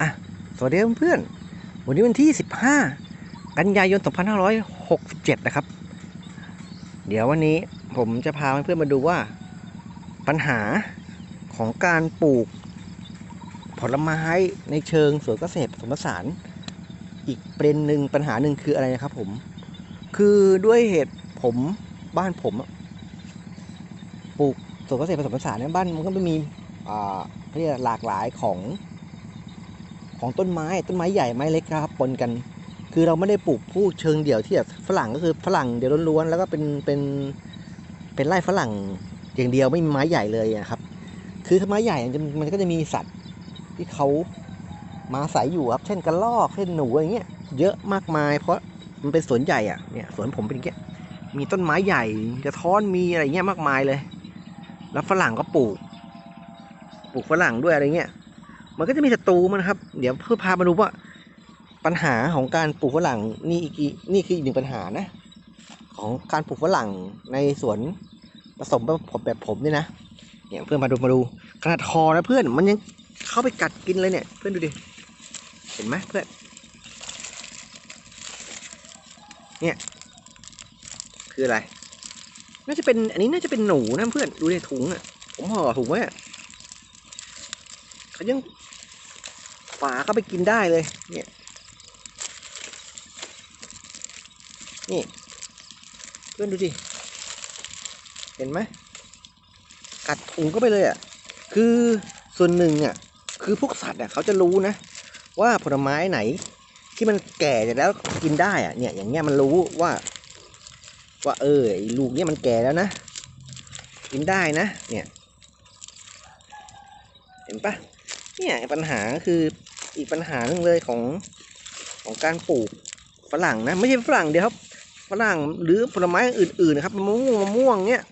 อะ สวัสดีเพื่อนๆวันนี้วันที่ 15 กันยายน 2567 นะครับ เดี๋ยววันนี้ผมจะพาเพื่อนๆมาดูว่าปัญหาของการปลูกผลไม้ในเชิงสวนเกษตรผสมผสาน อีกประเด็นหนึ่งปัญหาหนึ่งคืออะไรนะครับผม คือด้วยเหตุผมบ้านผมปลูกสวนเกษตรผสมผสานในบ้านมันก็ไม่มีอ่าเรียกหลากหลายของ ของต้นไม้ต้นไม้ใหญ่ไม้เล็กนะครับปนกัน คือเราไม่ได้ปลูกผู้เชิงเดี่ยวที่แบบฝรั่งก็คือฝรั่งเดี่ยวล้วนๆแล้วก็เป็นเป็นเป็นไร่ฝรั่งอย่างเดียวไม่มีไม้ใหญ่เลยนะครับ คือถ้าไม้ใหญ่มันจะมันก็จะมีสัตว์ที่เขามาอาศัยอยู่ครับ เช่นกระรอกเช่นหนูอะไรเงี้ยเยอะมากมาย เพราะมันเป็นสวนใหญ่อะเนี่ยสวนผมเป็นอย่างเงี้ยมีต้นไม้ใหญ่กระท้อนมีอะไรเงี้ยมากมายเลย แล้วฝรั่งก็ปลูก ปลูกฝรั่งด้วยอะไรเงี้ย มันก็จะมีศัตรูมันครับ เดี๋ยวเพื่อพามาดูว่าปัญหาของการปลูกฝรั่งนี่อีกอีนี่คืออีกหนึ่งปัญหานะ ของการปลูกฝรั่งในสวนผสมแบบผมแบบผมนี่นะเนี่ยเพื่อนมาดูมาดูขนาดทอนะเพื่อนมันยังเข้าไปกัดกินเลยเนี่ย เพื่อนดูดิเห็นไหมเพื่อนเนี่ยคืออะไร น่าจะเป็นอันนี้น่าจะเป็นหนูนะเพื่อนดูในถุงอะผมห่อถุงไว้เขายัง ฝาเข้าไปกินได้เลย เนี่ย นี่ เพื่อนดูดิ เห็นไหม กัดถุงเข้าไปเลยอะ คือส่วนหนึ่งอะ คือพวกสัตว์อะเขาจะรู้นะ ว่าผลไม้ไหน ที่มันแก่แล้วกินได้อะ เนี่ย อย่างเงี้ยมันรู้ว่า ว่าเออลูกเนี้ยมันแก่แล้วนะ กินได้นะ เนี่ย เห็นปะ เนี่ยปัญหาคืออีกปัญหาหนึ่งเลยของของการปลูกฝรั่งนะไม่ใช่ฝรั่งเดียวครับฝรั่งหรือผลไม้อื่นๆนะครับมะม่วงมะม่วงเนี่ย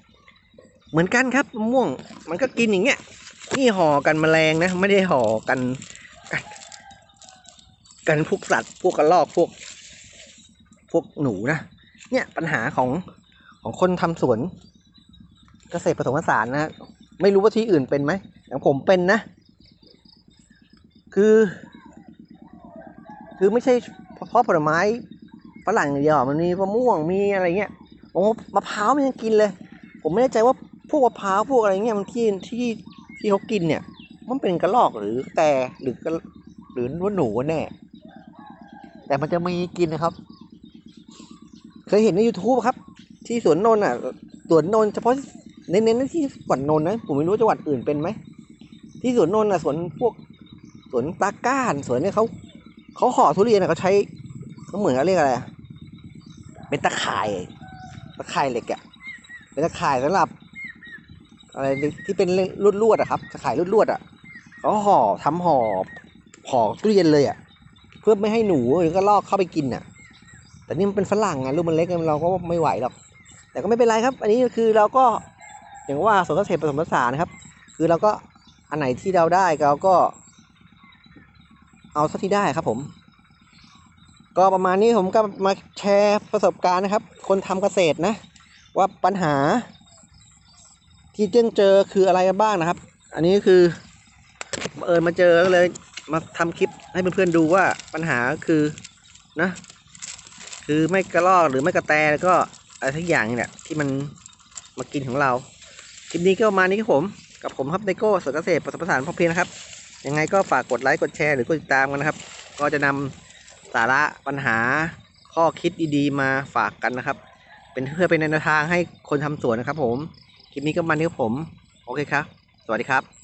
เหมือนกันครับมะม่วงมันก็กินอย่างเงี้ยนี่ห่อกันแมลงนะ ไม่ได้ห่อกันกันกันพวกสัตว์พวกกระรอกพวก พวกหนูนะเนี่ยปัญหาของของคนทำสวนเกษตรผสมผสานนะ ไม่รู้ว่าที่อื่นเป็นไหมอย่างผมเป็นนะ คือ คือไม่ใช่เฉพาะผลไม้ฝรั่งอย่างเดียวมันมีมะม่วงมีอะไรเงี้ยโอ้มะพร้าวมันยังกินเลย ผมไม่แน่ใจว่าพวกมะพร้าวพวกอะไรเงี้ยมันที่ที่ที่เขากินเนี่ย มันเป็นกระรอกหรือแต่หรือกระหรือว่าหนูแน่ แต่มันจะมีกินนะครับ เคยเห็นใน YouTube ครับ ที่สวนนนท์อะสวนนนท์เฉพาะเน้นๆที่จังหวัดนนท์นะผมไม่รู้จังหวัดอื่นเป็นไหมที่สวนนนท์นะสวนพวก สวนตาก้านสวนเนี่ยเขาเขาห่อทุเรียนอะเขาใช้เขาเหมือนเขาเรียกอะไรเป็นตะข่ายตะข่ายเหล็กอะเป็นตะข่ายสำหรับอะไรที่เป็นลวดลวดอะครับตะข่ายลวดลวดอะเขาห่อทำห่อห่อทุเรียนเลยอะเพื่อไม่ให้หนูหรือก็ลอกเข้าไปกินอะแต่นี่มันเป็นฝรั่งอะลูกมันเล็กเราก็ไม่ไหวหรอก แต่ก็ไม่เป็นไรครับ อันนี้คือเราก็อย่างว่าสวนเกษตรผสมผสานนะครับ คือเราก็อันไหนที่เราได้เราก็ เอาเท่าที่ได้ครับผม ก็ประมาณนี้ผมก็มาแชร์ประสบการณ์นะครับ คนทำเกษตรนะ ว่าปัญหา ที่เจอเจอคืออะไรบ้างนะครับ อันนี้คือเอิญมาเจอก็เลยมาทำคลิปให้เพื่อนๆดูว่าปัญหาคือนะ คือไม่กระรอกหรือไม่กระแตแล้วก็อะไรทั้งอย่างเนี่แหละที่มันมากินของเราคลิปนี้ก็ประมาณนี้ครับผม กับผมครับไนโก้สวนเกษตรผสมผสานพอเพียงนะครับ ยังไงก็ฝากกดไลค์กดแชร์หรือกดติดตามกันนะครับ ก็จะนำสาระปัญหาข้อคิดดีๆ มาฝากกันนะครับ เป็นเพื่อเป็นแนวทางให้คนทำสวนนะครับ ผมคลิปนี้ก็มันที่ผม โอเคครับ สวัสดีครับ